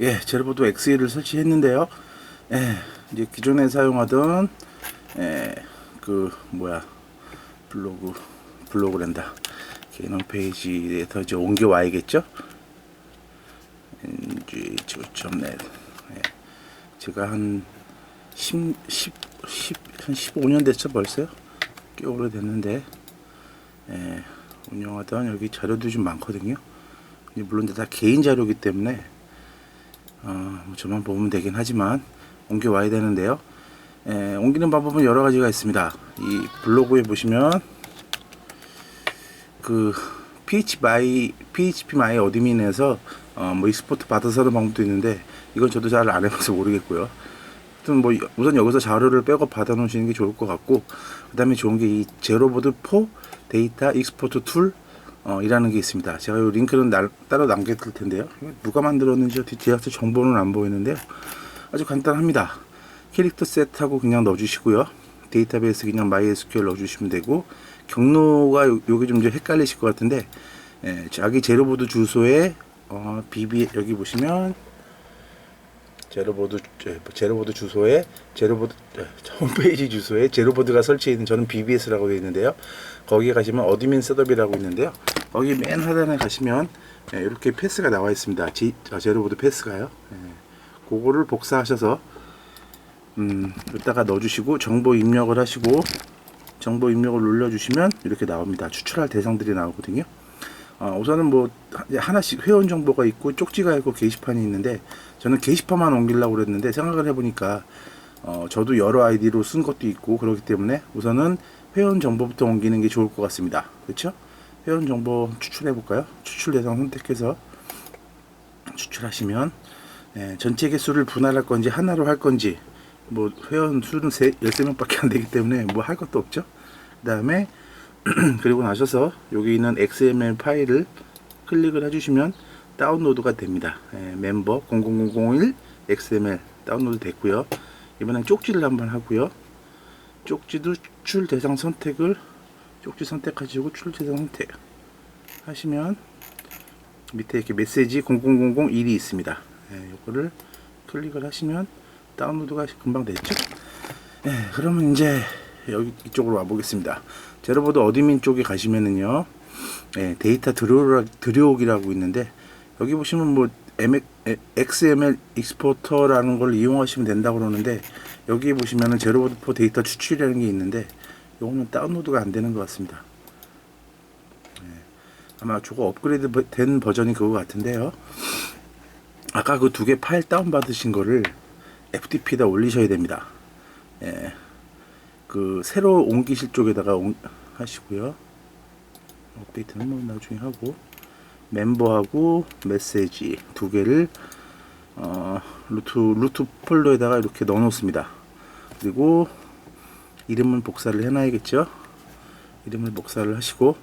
예, 제로보드 XE를 설치했는데요. 예, 이제 기존에 사용하던 예, 그 뭐야 블로그 블로그랜다 개인 홈페이지에서 이제 옮겨와야겠죠. ng.net 예, 제가 한 10, 10, 10, 한 15년 됐죠 벌써요. 꽤 오래됐는데 예, 운영하던 여기 자료도 좀 많거든요. 물론 다 개인 자료이기 때문에 어, 뭐 저만 보면 되긴 하지만 옮겨 와야 되는데요. 에, 옮기는 방법은 여러 가지가 있습니다. 이 블로그에 보시면 그 PHP PHP 마이 어드민에서 어, 뭐 익스포트 받아서 하는 방법도 있는데 이건 저도 잘 안 해봐서 모르겠고요. 뭐 우선 여기서 자료를 백업 받아 놓으시는 게 좋을 것 같고 그 다음에 좋은 게 이 제로보드 4 데이터 익스포트 툴 어, 이라는 게 있습니다. 제가 이 링크는 날, 따로 남겨둘 텐데요. 누가 만들었는지 뒤에서 정보는 안 보이는데요. 아주 간단합니다. 캐릭터 셋하고 그냥 넣어주시고요. 데이터베이스 그냥 MySQL 넣어주시면 되고 경로가 요- 요게 좀 헷갈리실 것 같은데 예, 자기 제로보드 주소에 어, BB 여기 보시면 제로보드 제- 제로보드 주소에 제로보드 에, 홈페이지 주소에 제로보드가 설치해 있는 저는 BBS라고 되어 있는데요. 거기에 가시면 어드민 셋업이라고 있는데요. 거기 맨 하단에 가시면 예, 이렇게 패스가 나와 있습니다. 지, 아, 제로보드 패스가요. 예, 그거를 복사하셔서 음, 이따가 넣어주시고 정보 입력을 하시고 정보 입력을 눌러주시면 이렇게 나옵니다. 추출할 대상들이 나오거든요. 어, 우선은 뭐 하- 하나씩 회원 정보가 있고 쪽지가 있고 게시판이 있는데 저는 게시판만 옮기려고 그랬는데 생각을 해보니까 어, 저도 여러 아이디로 쓴 것도 있고 그렇기 때문에 우선은 회원 정보부터 옮기는 게 좋을 것 같습니다. 그렇죠? 회원 정보 추출해 볼까요? 추출 대상 선택해서 추출하시면 예, 전체 개수를 분할할 건지 하나로 할 건지 뭐 회원 수는 세, 13명밖에 안 되기 때문에 뭐 할 것도 없죠. 그 다음에 그리고 나셔서 여기 있는 XML 파일을 클릭을 해주시면 다운로드가 됩니다. 예, 멤버 00001 XML 다운로드 됐고요. 이번엔 쪽지를 한번 하고요. 쪽지도 추출 대상 선택을 쪽지 선택하시고 추출 대상 선택 하시면 밑에 이렇게 메시지 00001이 있습니다. 예, 요거를 클릭을 하시면 다운로드가 금방 됐죠? 예, 그러면 이제 여기 이쪽으로 와 보겠습니다. 제로보드 어드민 쪽에 가시면은요, 예, 데이터 들여오기라고 있는데 여기 보시면 뭐 XML 익스포터라는 걸 이용하시면 된다고 그러는데 여기 보시면은 제로보드 4 데이터 추출이라는 게 있는데 요거는 다운로드가 안 되는 것 같습니다. 예, 아마 저거 업그레이드 버- 된 버전이 그거 같은데요. 아까 그 두 개 파일 다운 받으신 거를 FTP에다 올리셔야 됩니다. 예. 그 새로 옮기실 쪽에다가 옮- 하시고요. 업데이트는 뭐 나중에 하고 멤버하고 메시지 두 개를 어, 루트 루트 폴더에다가 이렇게 넣어 놓습니다. 그리고 이름은 복사를 해 놔야겠죠. 이름을 복사를 하시고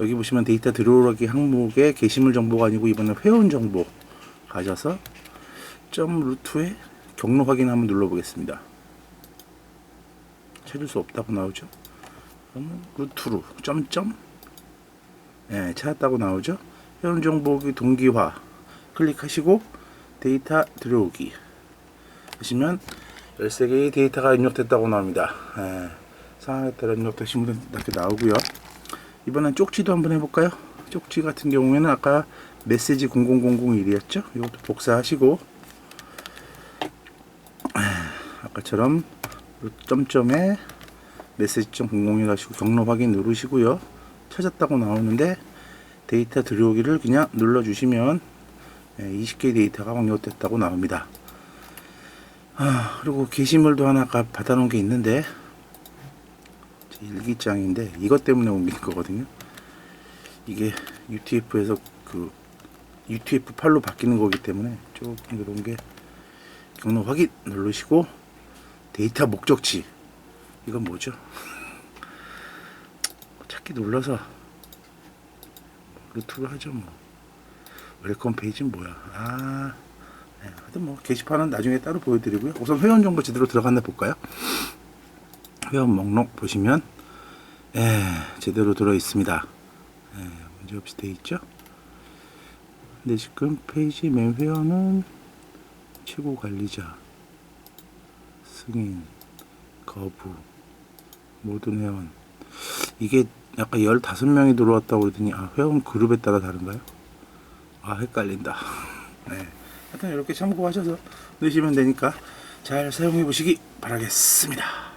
여기 보시면 데이터 들어오기 항목에 게시물 정보가 아니고 이번엔 회원 정보 가셔서 점 루트에 경로 확인 한번 눌러보겠습니다. 찾을 수 없다고 나오죠. 그러면 루트로 점점 예, 찾았다고 나오죠. 회원 정보기 동기화 클릭하시고 데이터 들어오기 하시면 13개의 데이터가 입력됐다고 나옵니다. 예, 상황에 따라 입력되신 분은 이렇게 나오고요. 이번엔 쪽지도 한번 해볼까요? 쪽지 같은 경우에는 아까 메시지 00001이었죠? 이것도 복사하시고 아까처럼 점점에 메시지 001 하시고 경로 확인 누르시고요. 찾았다고 나오는데 데이터 들여오기를 그냥 눌러주시면 20개 데이터가 확력됐다고 나옵니다. 아, 그리고 게시물도 하나 받아놓은 게 있는데 제 일기장인데 이것 때문에 옮기는 거거든요. 이게 UTF에서 그 UTF-8로 바뀌는 거기 때문에 조금 그런 게 경로 확인 누르시고 데이터 목적지. 이건 뭐죠? 찾기 눌러서 루트를 하죠 뭐. 웰컴 페이지는 뭐야? 아 네, 하여튼 뭐 게시판은 나중에 따로 보여드리고요. 우선 회원 정보 제대로 들어갔나 볼까요? 회원 목록 보시면 예, 제대로 들어 있습니다. 예, 문제 없이 돼 있죠? 근데 지금 페이지 맨 회원은 최고 관리자 승인 거부 모든 회원. 이게 약간 15명이 들어왔다고 그러더니 아 회원 그룹에 따라 다른가요? 아 헷갈린다. 네. 하여튼 이렇게 참고하셔서 넣으시면 되니까 잘 사용해 보시기 바라겠습니다